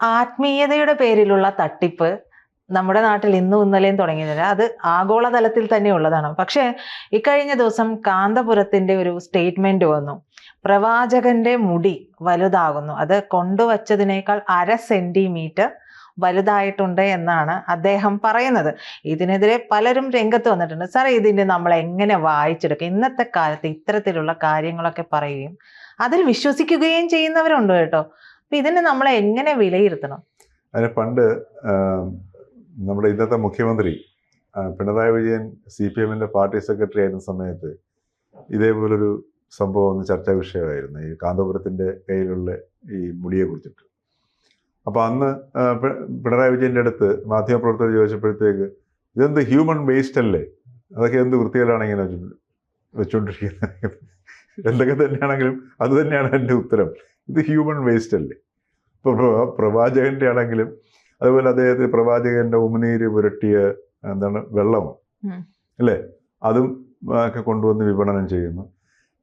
ആത്മീയതയുടെ പേരിലുള്ള തട്ടിപ്പ് നമ്മുടെ നാട്ടിൽ ഇന്നും ഇന്നലെയും തുടങ്ങിയതല്ല അത് ആഗോളതലത്തിൽ തന്നെ ഉള്ളതാണ്. പക്ഷേ ഇക്കഴിഞ്ഞ ദിവസം കാന്തപുരത്തിന്റെ ഒരു സ്റ്റേറ്റ്മെന്റ് വന്നു. പ്രവാചകന്റെ മുടി വലുതാകുന്നു. അത് കൊണ്ടുവച്ചതിനേക്കാൾ അര സെന്റിമീറ്റർ വലുതായിട്ടുണ്ട് എന്നാണ് അദ്ദേഹം പറയുന്നത്. ഇതിനെതിരെ പലരും രംഗത്ത് വന്നിട്ടുണ്ട്. സാറേ ഇതിനെ നമ്മൾ എങ്ങനെ വായിച്ചെടുക്കും? ഇന്നത്തെ കാലത്ത് ഇത്തരത്തിലുള്ള കാര്യങ്ങളൊക്കെ പറയുകയും അതിൽ വിശ്വസിക്കുകയും ചെയ്യുന്നവരുണ്ട് കേട്ടോ. അപ്പൊ ഇതിനെ നമ്മൾ എങ്ങനെ വിലയിരുത്തണം? അതിന് പണ്ട് നമ്മുടെ ഇന്നത്തെ മുഖ്യമന്ത്രി പിണറായി വിജയൻ സി പി എമ്മിന്റെ പാർട്ടി സെക്രട്ടറി ആയിരുന്ന സമയത്ത് ഇതേപോലൊരു സംഭവം ഒന്ന് ചർച്ചാ വിഷയമായിരുന്നു. ഈ കാന്തപുരത്തിന്റെ കയ്യിലുള്ള ഈ മുടിയെ കുറിച്ചിട്ട്. അപ്പോൾ അന്ന് പിണറായി വിജയന്റെ അടുത്ത് മാധ്യമപ്രവർത്തകർ ചോദിച്ചപ്പോഴത്തേക്ക് ഇതെന്ത് ഹ്യൂമൻ വേസ്റ്റ് അല്ലേ? അതൊക്കെ എന്ത് വൃത്തികേടാണ് ഇങ്ങനെ വെച്ചു- വെച്ചുകൊണ്ടിരിക്കുന്നത് എന്തൊക്കെ തന്നെയാണെങ്കിലും അത് തന്നെയാണ് എന്റെ ഉത്തരം. ഇത് ഹ്യൂമൻ വേസ്റ്റ് അല്ലേ? ഇപ്പോൾ പ്രവാ- പ്രവാചകന്റെ ആണെങ്കിലും അതുപോലെ അദ്ദേഹത്തെ പ്രവാചകന്റെ ഉമിനീര് പുരട്ടിയ എന്താണ് വെള്ളം. അല്ലേ? അതും ഒക്കെ കൊണ്ടുവന്ന് വിപണനം ചെയ്യുന്നു.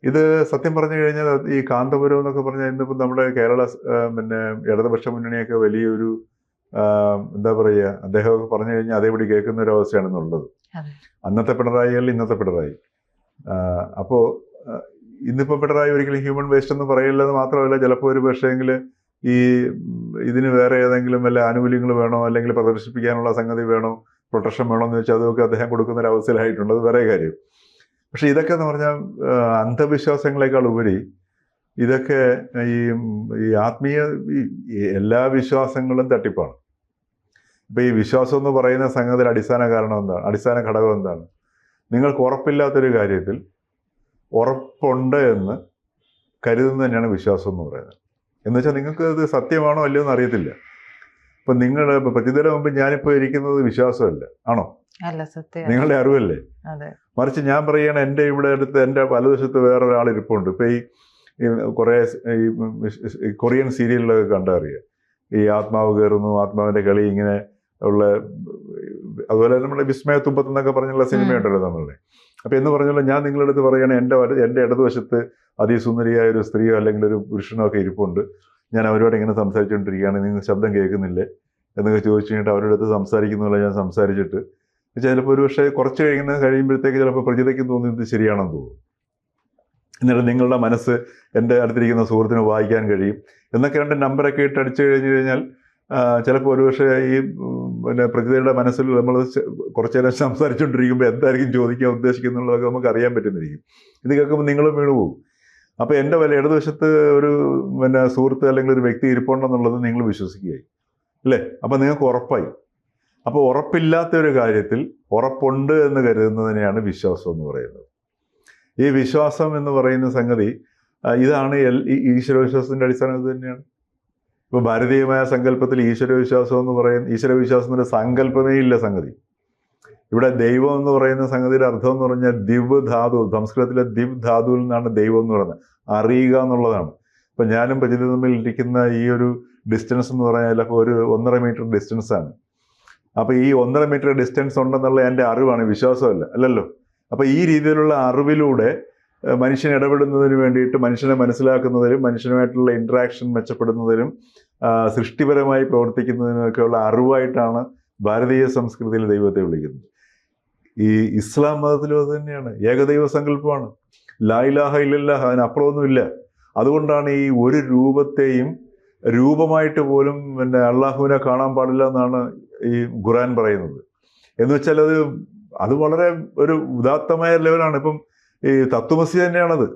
ഇത് സത്യം പറഞ്ഞു കഴിഞ്ഞാൽ ഈ കാന്തപുരം എന്നൊക്കെ പറഞ്ഞാൽ ഇന്നിപ്പോൾ നമ്മുടെ കേരള പിന്നെ ഇടതുപക്ഷ മുന്നണിയൊക്കെ വലിയൊരു എന്താ പറയുക അദ്ദേഹമൊക്കെ പറഞ്ഞു കഴിഞ്ഞാൽ അതേപടി കേൾക്കുന്ന ഒരു അവസ്ഥയാണെന്നുള്ളത്. അന്നത്തെ പിണറായി അല്ല ഇന്നത്തെ പിണറായി. അപ്പോൾ ഇന്നിപ്പോൾ പിണറായി ഒരിക്കലും ഹ്യൂമൻ വേസ്റ്റ് എന്ന് പറയില്ലെന്ന് മാത്രമല്ല ചിലപ്പോൾ ഒരു പക്ഷേങ്കിൽ ഈ ഇതിന് വേറെ ഏതെങ്കിലും വല്ല ആനുകൂല്യങ്ങൾ വേണോ അല്ലെങ്കിൽ പ്രദർശിപ്പിക്കാനുള്ള സംഗതി വേണോ പ്രൊട്ടക്ഷൻ വേണോ എന്ന് വെച്ചാൽ അതൊക്കെ അദ്ദേഹം കൊടുക്കുന്ന ഒരു അവസ്ഥയിലായിട്ടുണ്ട് അത് വേറെ കാര്യം. പക്ഷെ ഇതൊക്കെ എന്ന് പറഞ്ഞാൽ അന്ധവിശ്വാസങ്ങളെക്കാൾ ഉപരി ഇതൊക്കെ ഈ ഈ ആത്മീയ എല്ലാ വിശ്വാസങ്ങളും തട്ടിപ്പാണ്. ഇപ്പം ഈ വിശ്വാസം എന്ന് പറയുന്ന സംഗതിയുടെ അടിസ്ഥാന കാരണം എന്താണ്? അടിസ്ഥാന ഘടകം എന്താണ്? നിങ്ങൾക്ക് ഉറപ്പില്ലാത്തൊരു കാര്യത്തിൽ ഉറപ്പുണ്ട് എന്ന് കരുതുന്നത് തന്നെയാണ് വിശ്വാസം എന്ന് പറയുന്നത്. എന്ന് വെച്ചാൽ നിങ്ങൾക്ക് അത് സത്യമാണോ അല്ലയോ എന്ന് അറിയത്തില്ല. ഇപ്പൊ നിങ്ങൾ പ്രതിദിന മുമ്പ് ഞാനിപ്പോ ഇരിക്കുന്നത് വിശ്വാസമല്ല ആണോ? അല്ല സത്യം. നിങ്ങളുടെ അറിവല്ലേ? മറിച്ച് ഞാൻ പറയുകയാണ് എന്റെ ഇവിടെ അടുത്ത് എന്റെ വലതുവശത്ത് വേറൊരാൾ ഇരിപ്പുണ്ട്. ഇപ്പൊ ഈ കുറേ ഈ കൊറിയൻ സീരിയലിലൊക്കെ കണ്ടറിയാം ഈ ആത്മാവ് കയറുന്നു ആത്മാവിന്റെ കളി ഇങ്ങനെ ഉള്ള അതുപോലെ നമ്മുടെ വിസ്മയ തുമ്പത്ത് എന്നൊക്കെ പറഞ്ഞുള്ള സിനിമയുണ്ടല്ലോ നമ്മളുടെ. അപ്പം എന്ന് പറഞ്ഞല്ലോ ഞാൻ നിങ്ങളുടെ അടുത്ത് പറയുകയാണ് എന്റെ എന്റെ ഇടതുവശത്ത് അതിസുന്ദരിയായ ഒരു സ്ത്രീയോ അല്ലെങ്കിൽ ഒരു പുരുഷനോ ഒക്കെ ഇരിപ്പുണ്ട്. ഞാൻ അവരോട് ഇങ്ങനെ സംസാരിച്ചുകൊണ്ടിരിക്കുകയാണ്. നിങ്ങൾ ശബ്ദം കേൾക്കുന്നില്ലേ? എന്നൊക്കെ ചോദിച്ചു കഴിഞ്ഞിട്ട് അവരുടെ അടുത്ത് സംസാരിക്കുന്നുള്ള ഞാൻ സംസാരിച്ചിട്ട് ചിലപ്പോൾ ഒരു പക്ഷേ കുറച്ച് കഴിയുന്ന കഴിയുമ്പോഴത്തേക്ക് ചിലപ്പോൾ പ്രജിതയ്ക്കും തോന്നുന്നത് ശരിയാണെന്ന് തോന്നും എന്നിട്ട് നിങ്ങളുടെ മനസ്സ് എന്റെ അടുത്തിരിക്കുന്ന സുഹൃത്തിന് വായിക്കാൻ കഴിയും. എന്നൊക്കെ രണ്ട് നമ്പറൊക്കെ ഇട്ട് അടിച്ചു കഴിഞ്ഞു കഴിഞ്ഞാൽ ചിലപ്പോൾ ഒരുപക്ഷെ ഈ പിന്നെ പ്രകൃതിയുടെ മനസ്സിൽ നമ്മൾ കുറച്ചു നേരം സംസാരിച്ചുകൊണ്ടിരിക്കുമ്പോൾ എന്തായിരിക്കും ചോദിക്കാൻ ഉദ്ദേശിക്കുന്നുള്ളതൊക്കെ നമുക്ക് അറിയാൻ പറ്റുന്നിരിക്കും ഇത് കേൾക്കുമ്പോൾ നിങ്ങളും വീണു പോകും അപ്പോൾ എന്റെ വല്ല ഇടതുവശത്ത് ഒരു പിന്നെ സുഹൃത്ത് അല്ലെങ്കിൽ ഒരു വ്യക്തി ഇരിപ്പുണ്ടെന്നുള്ളത് നിങ്ങൾ വിശ്വസിക്കുകയായി. അല്ലേ? അപ്പോൾ നിങ്ങൾക്ക് ഉറപ്പായി. അപ്പോൾ ഉറപ്പില്ലാത്ത ഒരു കാര്യത്തിൽ ഉറപ്പുണ്ട് എന്ന് കരുതുന്നതിനെയാണ് വിശ്വാസം എന്ന് പറയുന്നത്. ഈ വിശ്വാസം എന്ന് പറയുന്ന സംഗതി ഇതാണ് എൽ- ഈ ഈശ്വരവിശ്വാസത്തിന്റെ അടിസ്ഥാനം ഇത് തന്നെയാണ്. ഇപ്പോൾ ഭാരതീയമായ സങ്കല്പത്തിൽ ഈശ്വരവിശ്വാസം എന്ന് പറയുന്ന ഈശ്വരവിശ്വാസത്തിന്റെ സങ്കല്പമേ ഇല്ല സംഗതി. ഇവിടെ ദൈവം എന്ന് പറയുന്ന സംഗതിയുടെ അർത്ഥം എന്ന് പറഞ്ഞാൽ ദിവ് ധാതു സംസ്കൃതത്തിലെ ദിവ് ധാതുവിൽ നിന്നാണ് ദൈവം എന്ന് പറയുന്നത്. അറിയുക എന്നുള്ളതാണ്. ഇപ്പൊ ഞാനും പ്രചിതി തമ്മിൽ ഇരിക്കുന്ന ഈ ഒരു ഡിസ്റ്റൻസ് എന്ന് പറഞ്ഞാൽ അപ്പോൾ ഒരു ഒന്നര മീറ്റർ ഡിസ്റ്റൻസ് ആണ്. അപ്പൊ ഈ ഒന്നര മീറ്റർ ഡിസ്റ്റൻസ് ഉണ്ടെന്നുള്ള എന്റെ അറിവാണ് വിശ്വാസമല്ല അല്ലല്ലോ? അപ്പോൾ ഈ രീതിയിലുള്ള അറിവിലൂടെ മനുഷ്യൻ ഇടപെടുന്നതിന് വേണ്ടിയിട്ട് മനുഷ്യനെ മനസ്സിലാക്കുന്നതിലും മനുഷ്യനുമായിട്ടുള്ള ഇൻട്രാക്ഷൻ മെച്ചപ്പെടുന്നതിനും സൃഷ്ടിപരമായി പ്രവർത്തിക്കുന്നതിനൊക്കെയുള്ള അറിവായിട്ടാണ് ഭാരതീയ സംസ്കൃതിയിൽ ദൈവത്തെ വിളിക്കുന്നത്. ഈ ഇസ്ലാം മതത്തിലും അത് തന്നെയാണ്. ഏകദൈവ സങ്കല്പമാണ്. ലായിലാഹ ഇല്ലല്ലാഹ അതിനപ്പുറമൊന്നുമില്ല അതുകൊണ്ടാണ് ഈ ഒരു രൂപത്തെയും രൂപമായിട്ട് പോലും പിന്നെ അള്ളാഹുവിനെ കാണാൻ പാടില്ല എന്നാണ് ഈ ഖുറാൻ പറയുന്നത്. എന്ന് വെച്ചാൽ അത് അത് വളരെ ഒരു ഉദാത്തമായ ലെവലാണ് ഇപ്പം ഈ തത്വമസി തന്നെയാണത്.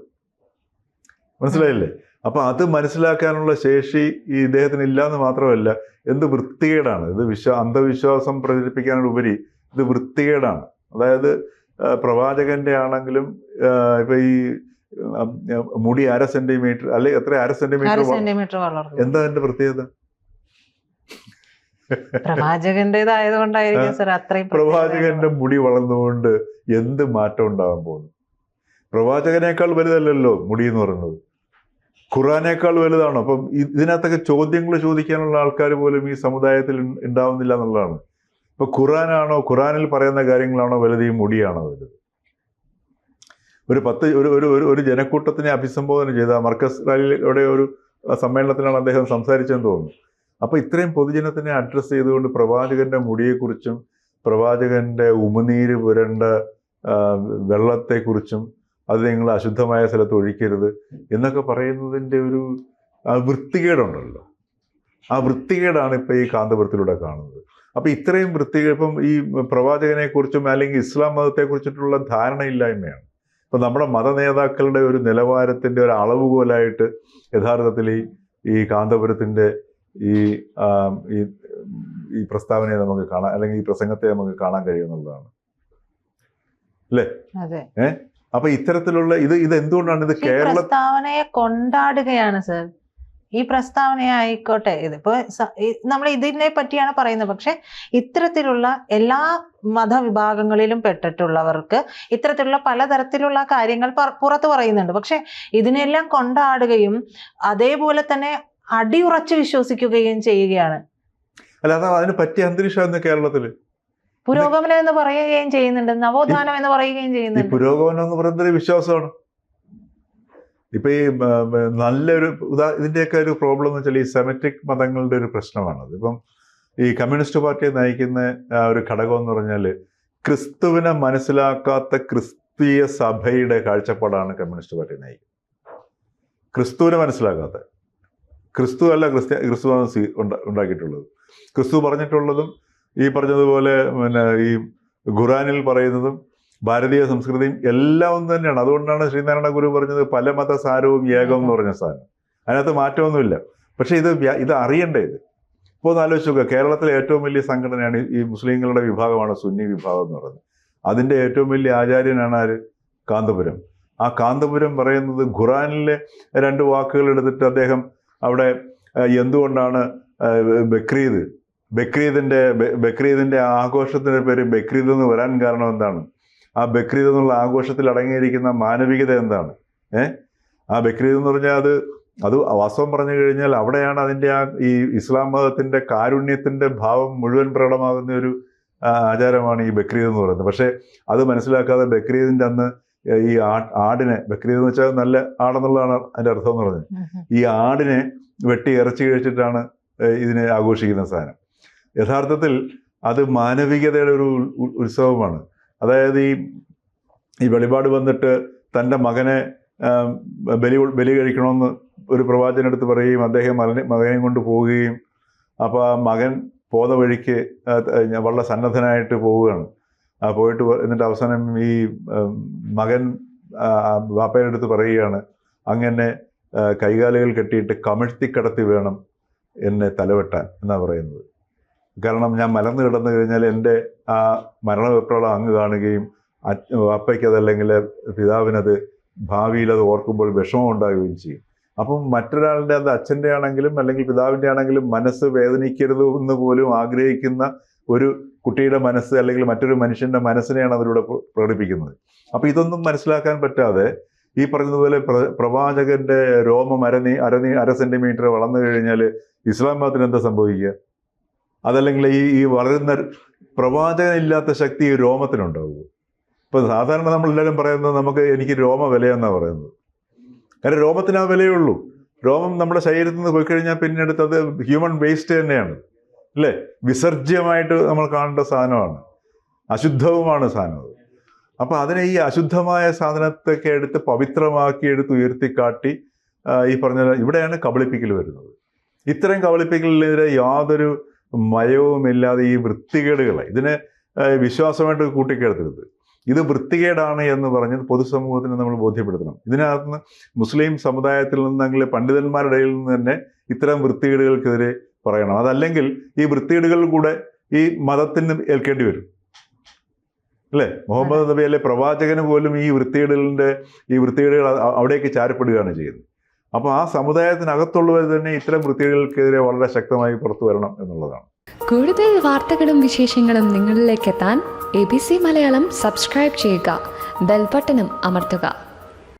മനസ്സിലായില്ലേ? അപ്പൊ അത് മനസ്സിലാക്കാനുള്ള ശേഷി ഈ ഇദ്ദേഹത്തിന് ഇല്ല എന്ന് മാത്രമല്ല എന്ത് വൃത്തികേടാണ്. ഇത് വിശ്വ അന്ധവിശ്വാസം പ്രചരിപ്പിക്കാനുപരി ഇത് വൃത്തികേടാണ്. അതായത് പ്രവാചകന്റെ ആണെങ്കിലും ഇപ്പൊ ഈ മുടി അര സെന്റിമീറ്റർ അല്ലെ എത്ര അര സെന്റിമീറ്റർ എന്താ അതിന്റെ പ്രത്യേകത? പ്രവാചകന്റേതായതുകൊണ്ടായിരിക്കും പ്രവാചകന്റെ മുടി വളർന്നുകൊണ്ട് എന്ത് മാറ്റം ഉണ്ടാകാൻ പോകുന്നു? പ്രവാചകനേക്കാൾ വലുതല്ലല്ലോ മുടി എന്ന് പറയുന്നത്. ഖുറാനേക്കാൾ വലുതാണ്? അപ്പം ഇതിനകത്തൊക്കെ ചോദ്യങ്ങൾ ചോദിക്കാനുള്ള ആൾക്കാർ പോലും ഈ സമുദായത്തിൽ ഉണ്ടാവുന്നില്ല എന്നുള്ളതാണ്. ഇപ്പൊ ഖുറാനാണോ ഖുറാനിൽ പറയുന്ന കാര്യങ്ങളാണോ വലുത്? ഈ മുടിയാണോ വലുത്? ഒരു പത്ത് ഒരു ഒരു ഒരു ജനക്കൂട്ടത്തിനെ അഭിസംബോധന ചെയ്ത മർക്കസ് റാലിയുടെ ഒരു സമ്മേളനത്തിലാണ് അദ്ദേഹം സംസാരിച്ചെന്ന് തോന്നുന്നു. അപ്പൊ ഇത്രയും പൊതുജനത്തിനെ അഡ്രസ്സ് ചെയ്തുകൊണ്ട് പ്രവാചകന്റെ മുടിയെക്കുറിച്ചും പ്രവാചകന്റെ ഉമിനീര് പുരണ്ട വെള്ളത്തെക്കുറിച്ചും അത് നിങ്ങൾ അശുദ്ധമായ സ്ഥലത്ത് ഒഴിക്കരുത് എന്നൊക്കെ പറയുന്നതിന്റെ ഒരു വൃത്തികേടുണ്ടല്ലോ. ആ വൃത്തികേടാണ് ഇപ്പോൾ ഈ കാന്തപുരത്തിലൂടെ കാണുന്നത്. അപ്പോൾ ഇത്രയും വൃത്തികേട് ഇപ്പം ഈ പ്രവാചകനെക്കുറിച്ചും അല്ലെങ്കിൽ ഇസ്ലാം മതത്തെ കുറിച്ചിട്ടുള്ള ധാരണയില്ലായ്മയാണ്. ഇപ്പം നമ്മുടെ മത നേതാക്കളുടെ ഒരു നിലവാരത്തിന്റെ ഒരു അളവുകോലായിട്ട് യഥാർത്ഥത്തിൽ ഈ ഈ കാന്തപുരത്തിന്റെ ഈ ഈ പ്രസ്താവനയെ നമുക്ക് കാണാൻ അല്ലെങ്കിൽ ഈ പ്രസംഗത്തെ നമുക്ക് കാണാൻ കഴിയുമെന്നുള്ളതാണ് അതെ. അപ്പൊ ഇത്തരത്തിലുള്ള ഇത് ഇത് എന്തുകൊണ്ടാണ് ഇത് കേരള പ്രസ്താവനയെ കൊണ്ടാടുകയാണ് സർ ഈ പ്രസ്താവന ആയിക്കോട്ടെ ഇതിപ്പോ നമ്മൾ ഇതിനെ പറ്റിയാണ് പറയുന്നത്. പക്ഷെ ഇത്തരത്തിലുള്ള എല്ലാ മതവിഭാഗങ്ങളിലും പെട്ടിട്ടുള്ളവർക്ക് ഇത്തരത്തിലുള്ള പലതരത്തിലുള്ള കാര്യങ്ങൾ പുറത്തു പറയുന്നുണ്ട്. പക്ഷെ ഇതിനെല്ലാം കൊണ്ടാടുകയും അതേപോലെ തന്നെ അടിയുറച്ച് വിശ്വസിക്കുകയും ചെയ്യുകയാണ്. അല്ല അതാ അതിന് പറ്റിയ അന്തരീക്ഷം കേരളത്തിൽ. പുരോഗമനം എന്ന് പറയുകയും ചെയ്യുന്നുണ്ട് നവോത്ഥാനം എന്ന് പറയുകയും ചെയ്യുന്നുണ്ട്. പുരോഗമനം എന്ന് പറയുന്നത് ഒരു വിശ്വാസമാണ്. ഇപ്പൊ ഈ നല്ലൊരു ഉദാ ഇതിന്റെയൊക്കെ ഒരു പ്രോബ്ലം എന്ന് വെച്ചാൽ ഈ സെമറ്റിക് മതങ്ങളുടെ ഒരു പ്രശ്നമാണത് ഇപ്പം ഈ കമ്മ്യൂണിസ്റ്റ് പാർട്ടിയെ നയിക്കുന്ന ആ ഒരു ഘടകം എന്ന് പറഞ്ഞാൽ ക്രിസ്തുവിനെ മനസ്സിലാക്കാത്ത ക്രിസ്തീയ സഭയുടെ കാഴ്ചപ്പാടാണ് കമ്മ്യൂണിസ്റ്റ് പാർട്ടി നയിക്കുന്നത്. ക്രിസ്തുവിനെ മനസ്സിലാക്കാത്ത. ക്രിസ്തു അല്ല ക്രിസ്ത്യ ക്രിസ്തു ഉണ്ടാക്കിയിട്ടുള്ളത്. ക്രിസ്തു പറഞ്ഞിട്ടുള്ളതും ഈ പറഞ്ഞതുപോലെ പിന്നെ ഈ ഖുറാനിൽ പറയുന്നതും ഭാരതീയ സംസ്കൃതിയും എല്ലാം ഒന്ന് തന്നെയാണ്. അതുകൊണ്ടാണ് ശ്രീനാരായണ ഗുരു പറഞ്ഞത് പല മതസാരവും ഏകം എന്ന് പറഞ്ഞ സാധനം. അതിനകത്ത് മാറ്റമൊന്നുമില്ല. പക്ഷെ ഇത് ഇത് അറിയണ്ടേ ഇത്? ഇപ്പോൾ ഒന്ന് ആലോചിച്ച് നോക്കുക കേരളത്തിലെ ഏറ്റവും വലിയ സംഘടനയാണ് ഈ- മുസ്ലിങ്ങളുടെ വിഭാഗമാണ് സുന്നി വിഭാഗം എന്ന് പറയുന്നത്. അതിന്റെ ഏറ്റവും വലിയ ആചാര്യനാണ് ആര്? കാന്തപുരം. ആ കാന്തപുരം പറയുന്നത് ഖുറാനിലെ രണ്ട് വാക്കുകൾ എടുത്തിട്ട് അദ്ദേഹം അവിടെ എന്തുകൊണ്ടാണ് ബക്രീദ് ബക്രീദിന്റെ ബക്രീദിന്റെ ബക്രീദിന്റെ ആഘോഷത്തിന്റെ പേര് ബക്രീദ് എന്ന് വരാൻ കാരണം എന്താണ്? ആ ബക്രീദ് എന്നുള്ള ആഘോഷത്തിൽ അടങ്ങിയിരിക്കുന്ന മാനവികത എന്താണ്? ഏ? ആ ബക്രീദ് എന്ന് പറഞ്ഞാൽ അത് അത് വാസ്തവം പറഞ്ഞു കഴിഞ്ഞാൽ അവിടെയാണ് അതിന്റെ ആ ഈ ഇസ്ലാം മതത്തിന്റെ കാരുണ്യത്തിന്റെ ഭാവം മുഴുവൻ പ്രകടമാകുന്ന ഒരു ആചാരമാണ് ഈ ബക്രീദ് എന്ന് പറയുന്നത്. പക്ഷേ അത് മനസ്സിലാക്കാതെ ബക്രീദിന്റെ അന്ന് ഈ ആടിനെ ബക്രീദ് എന്ന് വെച്ചാൽ നല്ല ആടെന്നുള്ളതാണ് അതിന്റെ അർത്ഥം എന്ന് പറഞ്ഞത്. ഈ ആടിനെ വെട്ടി ഇറച്ചി കഴിച്ചിട്ടാണ് ഇതിനെ ആഘോഷിക്കുന്ന സാധനം. യഥാർത്ഥത്തിൽ അത് മാനവികതയുടെ ഒരു ഉത്സവമാണ്. അതായത് ഈ ഈ വെളിപാട് വന്നിട്ട് തന്റെ മകനെ ബലി ബലി കഴിക്കണമെന്ന് ഒരു അടുത്ത് പറയുകയും അദ്ദേഹം മകനെ മകനെ കൊണ്ട് പോവുകയും അപ്പോൾ ആ മകൻ പോത വഴിക്ക് വളരെ സന്നദ്ധനായിട്ട് പോവുകയാണ്. പോയിട്ട് എന്നിട്ട് അവസാനം ഈ മകൻ വാപ്പയുടെ അടുത്ത് പറയുകയാണ് അങ്ങനെ കൈകാലുകൾ കെട്ടിയിട്ട് കമിഴ്ത്തി കിടത്തി വേണം എന്നെ തലവെട്ടാൻ എന്നാണ് പറയുന്നത്. കാരണം ഞാൻ മലർന്നു കിടന്നു കഴിഞ്ഞാൽ എന്റെ ആ മരണവിപ്ലവം അങ്ങ് കാണുകയും അപ്പയ്ക്കതല്ലെങ്കിൽ പിതാവിനത് ഭാവിയിൽ അത് ഓർക്കുമ്പോൾ വിഷമം ഉണ്ടാകുകയും ചെയ്യും. അപ്പം മറ്റൊരാളുടെ അത് അച്ഛന്റെ ആണെങ്കിലും അല്ലെങ്കിൽ പിതാവിന്റെ ആണെങ്കിലും മനസ്സ് വേദനിക്കരുത് എന്ന് പോലും ആഗ്രഹിക്കുന്ന ഒരു കുട്ടിയുടെ മനസ്സ് അല്ലെങ്കിൽ മറ്റൊരു മനുഷ്യന്റെ മനസ്സിനെയാണ് അതിലൂടെ പ്ര- പ്രകടിപ്പിക്കുന്നത്. അപ്പം ഇതൊന്നും മനസ്സിലാക്കാൻ പറ്റാതെ ഈ പറഞ്ഞതുപോലെ പ്ര- പ്രവാചകന്റെ രോമം അരനീ അരനീ അര സെന്റിമീറ്റർ വളർന്നു കഴിഞ്ഞാൽ ഇസ്ലാം മതത്തിന് എന്താ സംഭവിക്കുക? അതല്ലെങ്കിൽ ഈ ഈ വളരുന്ന പ്രവാചകനില്ലാത്ത ശക്തി ഈ രോമത്തിനുണ്ടാവുള്ളൂ ഇപ്പൊ സാധാരണ നമ്മൾ എല്ലാവരും പറയുന്നത് നമുക്ക് എനിക്ക് രോമ വിലയെന്നാണ് പറയുന്നത്. കാരണം രോമത്തിന് ആ വിലയുള്ളൂ രോമം നമ്മുടെ ശരീരത്തിൽ നിന്ന് പോയി കഴിഞ്ഞാൽ പിന്നെടുത്ത് അത് ഹ്യൂമൻ വേസ്റ്റ് തന്നെയാണ്. അല്ലേ? വിസർജ്യമായിട്ട് നമ്മൾ കാണേണ്ട സാധനമാണ്. അശുദ്ധവുമാണ് സാധനം അപ്പോൾ അപ്പൊ അതിനെ ഈ അശുദ്ധമായ സാധനത്തൊക്കെ എടുത്ത് പവിത്രമാക്കി എടുത്ത് ഉയർത്തിക്കാട്ടി കാട്ടി ഈ പറഞ്ഞ ഇവിടെയാണ് കബളിപ്പിക്കൽ വരുന്നത്. ഇത്തരം കബളിപ്പിക്കലിനെതിരെ യാതൊരു മയവുമില്ലാതെ ഈ വൃത്തികേടുകളെ ഇതിനെ വിശ്വാസമായിട്ട് കൂട്ടിക്കേർത്തരുത് ഇത് വൃത്തികേടാണ് എന്ന് പറഞ്ഞ് പൊതുസമൂഹത്തിന് നമ്മൾ ബോധ്യപ്പെടുത്തണം. ഇതിനകത്ത് നിന്ന് മുസ്ലിം സമുദായത്തിൽ നിന്നെങ്കിൽ പണ്ഡിതന്മാരുടെ ഇടയിൽ നിന്ന് തന്നെ ഇത്തരം വൃത്തികേടുകൾക്കെതിരെ പറയണം. അതല്ലെങ്കിൽ ഈ വൃത്തികേടുകൾ കൂടെ ഈ മതത്തിന് ഏൽക്കേണ്ടി വരും. അല്ലേ? മുഹമ്മദ് നബി അല്ലെ പ്രവാചകന് പോലും ഈ വൃത്തികേടുകളിന്റെ ഈ വൃത്തികേടുകൾ അവിടേക്ക് ചാരപ്പെടുകയാണ് ചെയ്യുന്നത്. അപ്പോൾ ആ സമുദായത്തിനകത്തുള്ളവർ തന്നെ ഇത്തരം വൃത്തികൾക്കെതിരെ വളരെ ശക്തമായി പുറത്തു വരണം എന്നുള്ളതാണ്. കൂടുതൽ വാർത്തകളും വിശേഷങ്ങളും നിങ്ങളിലേക്ക് എത്താൻ A B C Malayalam subscribe ചെയ്യുക. ബെൽബട്ടനും അമർത്തുക.